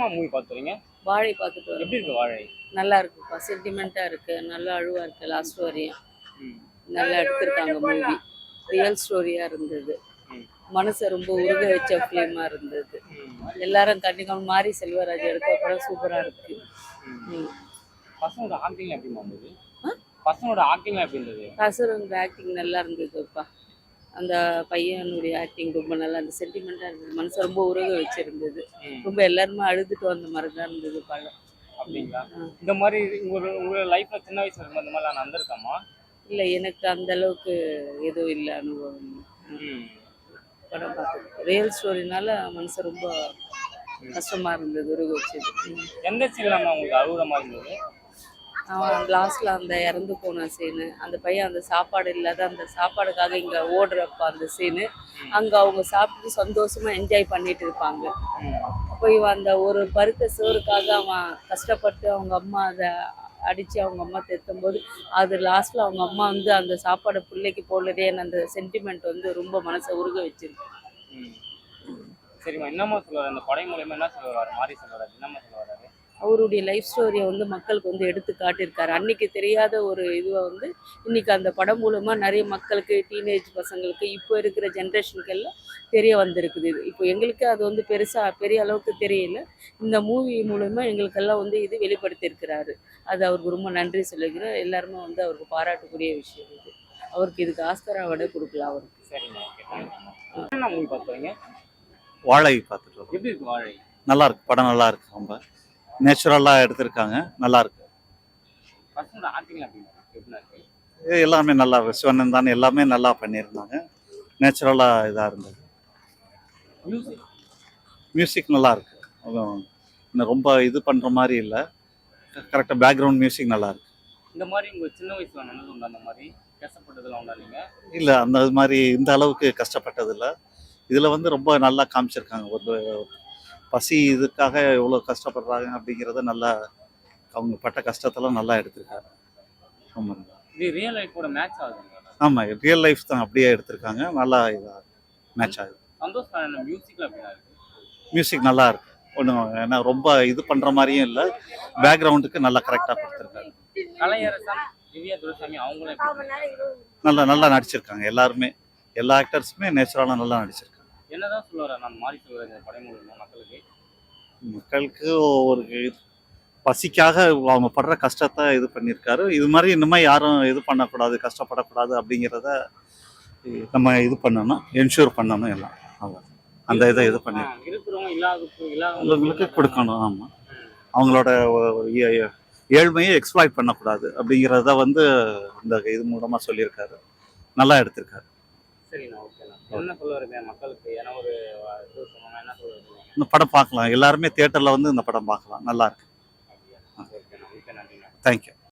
Movie பார்த்துறீங்க வாழை பார்த்துட்டு வரோம். எப்படி இருக்கு வாழை? நல்லா இருக்குப்பா. சென்டிமெண்ட்டாக இருக்கு. நல்லா அழுவா இருக்கு லாஸ்ட் வரையும். நல்லா எடுத்திருக்காங்க மூவி ரியல் ஸ்டோரியாக இருந்தது. மனசை ரொம்ப உருக வச்ச ஃபிலிமாக இருந்தது. எல்லாரும் கண்டிப்பாக மாரி செல்வராஜ் எடுத்த படம் சூப்பராக இருக்கு. பசங்களோட ஆக்டிங் எப்படி? பசங்களோட ஆக்டிங் எப்படி இருந்தது? கசரோட ஆக்டிங் நல்லா இருந்ததுப்பா. அந்த பையனுடைய ஆக்டிங் ரொம்ப நல்லா இருந்தது. சென்டிமெண்ட்டாக இருந்தது. மனசை ரொம்ப உருக வச்சிருந்தது. ரொம்ப எல்லாருமே அழுதுட்டு வந்த மாதிரி தான் இருந்தது படம். அப்படிங்களா. இந்த மாதிரி உங்க உங்க லைஃப்ல சின்ன வயசுல இருக்கும்போது இந்த மாதிரி நான் நடந்திருக்காமா? இல்லை எனக்கு அந்த அளவுக்கு எதுவும் இல்லை அனுபவம். படம் பார்த்தது ரியல் ஸ்டோரினால மனசு ரொம்ப கஷ்டமா இருந்தது உருக வச்சது. எந்த சீன்ல உங்களுக்கு அழுகுற மாதிரி இருந்தது? லாஸ்ட்டில் அந்த இறந்து போன சீனு அந்த பையன் அந்த சாப்பாடு இல்லாத அந்த சாப்பாடுக்காக இங்கே ஓடுறப்ப அந்த சீனு அங்கே அவங்க சாப்பிட்டு சந்தோஷமாக என்ஜாய் பண்ணிட்டு இருப்பாங்க. போய் அப்போ இவன் அந்த ஒரு பருத்த சோறுக்காக அவன் கஷ்டப்பட்டு அவங்க அம்மா அதை அடிச்சு அவங்க அம்மா தெத்தும் போது அது லாஸ்ட்டில் அவங்க அம்மா வந்து அந்த சாப்பாடு பிள்ளைக்கு போடலதே அந்த சென்டிமெண்ட் வந்து ரொம்ப மனசை உருக வச்சிருக்கு. சரிம்மா என்னம்மா சொல்லுவார் அந்த படை மூலயமா என்ன சொல்லுவார்? வர்றாரு சொல்லுவார் என்னம்மா சொல்லுவார்? அவருடைய லைஃப் ஸ்டோரியை வந்து மக்களுக்கு வந்து எடுத்து காட்டியிருக்காரு. அன்னைக்கு தெரியாத ஒரு இதுவை வந்து இன்னைக்கு அந்த படம் மூலமா நிறைய மக்களுக்கு டீனேஜ் பசங்களுக்கு இப்போ இருக்கிற ஜென்ரேஷனுக்கு எல்லாம் தெரிய வந்திருக்குது இது. இப்போ எங்களுக்கு அது வந்து பெருசா பெரிய அளவுக்கு தெரியல. இந்த மூவி மூலமா எங்களுக்கெல்லாம் வந்து இது வெளிப்படுத்தியிருக்கிறாரு. அது அவருக்கு ரொம்ப நன்றி சொல்லிக்கிறோம் எல்லாருமே வந்து அவருக்கு பாராட்டக்கூடிய விஷயம் இது. அவருக்கு இதுக்கு ஆஸ்கர் அவார்டே கொடுக்கலாம் அவருக்கு. பார்த்துறீங்க வாழை பார்த்துட்டு எப்படி இருக்கு வாழை? நல்லா இருக்கு படம் நல்லா இருக்கு ரொம்ப. நேச்சுரலாக எடுத்திருக்காங்க. நல்லா இருக்கு. பசங்களோட ஆக்டிங் எப்படி இருக்கு? எப்படி இருக்கு? இது எல்லாமே நல்லா சிவனன் தான் எல்லாமே நல்லா பண்ணியிருந்தாங்க. நேச்சுரலாக இதாக இருந்தது. மியூசிக் மியூசிக் நல்லா இருக்கு. அதுவும் இன்னும் ரொம்ப இது பண்ணுற மாதிரி இல்லை. கரெக்டாக பேக்ரவுண்ட் மியூசிக் நல்லா இருக்கு. இந்த மாதிரி உங்க சின்ன வயசுல உண்டா அந்த மாதிரி? கஷ்டப்பட்டதெல்லாம் உண்டா நீங்க? இல்லை அந்த மாதிரி இந்த அளவுக்கு கஷ்டப்பட்டதில்ல. இதில் வந்து ரொம்ப நல்லா காமிச்சிருக்காங்க. ஒரு பசி இதுக்காக எவ்வளோ கஷ்டப்படுறாங்க அப்படிங்கிறத நல்லா அவங்க பட்ட கஷ்டத்தெல்லாம் நல்லா எடுத்திருக்காங்க. ஆமாம் இது ரியல் லைஃபோட மேட்ச் ஆகுதுங்க ஆமாம் ரியல் லைஃப் தான் அப்படியே எடுத்திருக்காங்க. நல்லா இதாக மேட்ச் ஆகுது. சந்தோஷ் மியூசிக் நல்லா இருக்கு. ஒன்றும் ஏன்னா ரொம்ப இது பண்ணுற மாதிரியும் இல்லை. பேக்ரவுண்டுக்கு நல்லா கரெக்டாக இருக்கு? நல்லா நல்லா நடிச்சிருக்காங்க. எல்லாருமே எல்லா ஆக்டர்ஸுமே நேச்சுரலாக நல்லா நடிச்சிருக்காங்க. என்னதான் சொல்லுவாரு நான் மாறி சொல்லுவாரு இந்த படை மூலியமா மக்களுக்கு. மக்களுக்கு ஒரு பசிக்காக அவங்க படுற கஷ்டத்தை இது பண்ணியிருக்காரு. இது மாதிரி இனிமேல் யாரும் இது பண்ணக்கூடாது கஷ்டப்படக்கூடாது அப்படிங்கிறத நம்ம இது பண்ணணும் என்ஷூர் பண்ணணும் எல்லாம். அவ்வளோ அந்த இதை இது பண்ணி அவங்களுக்கு கொடுக்கணும் ஆமாம் அவங்களோட ஏழ்மையை எக்ஸ்ப்ளாய்ட் பண்ணக்கூடாது அப்படிங்கிறத வந்து இந்த இது மூலமாக சொல்லியிருக்காரு. நல்லா எடுத்திருக்காரு. சரிண்ணா ஓகேண்ணா. என்ன சொல்ல வருங்க மக்களுக்கு? ஏன்னா ஒரு என்ன சொல்ல இந்த படம் பார்க்கலாம். எல்லாருமே தியேட்டரில் வந்து இந்த படம் பார்க்கலாம். நல்லா இருக்கு. ஓகேண்ணா. மிக்க நன்றிண்ணா. தேங்க்யூ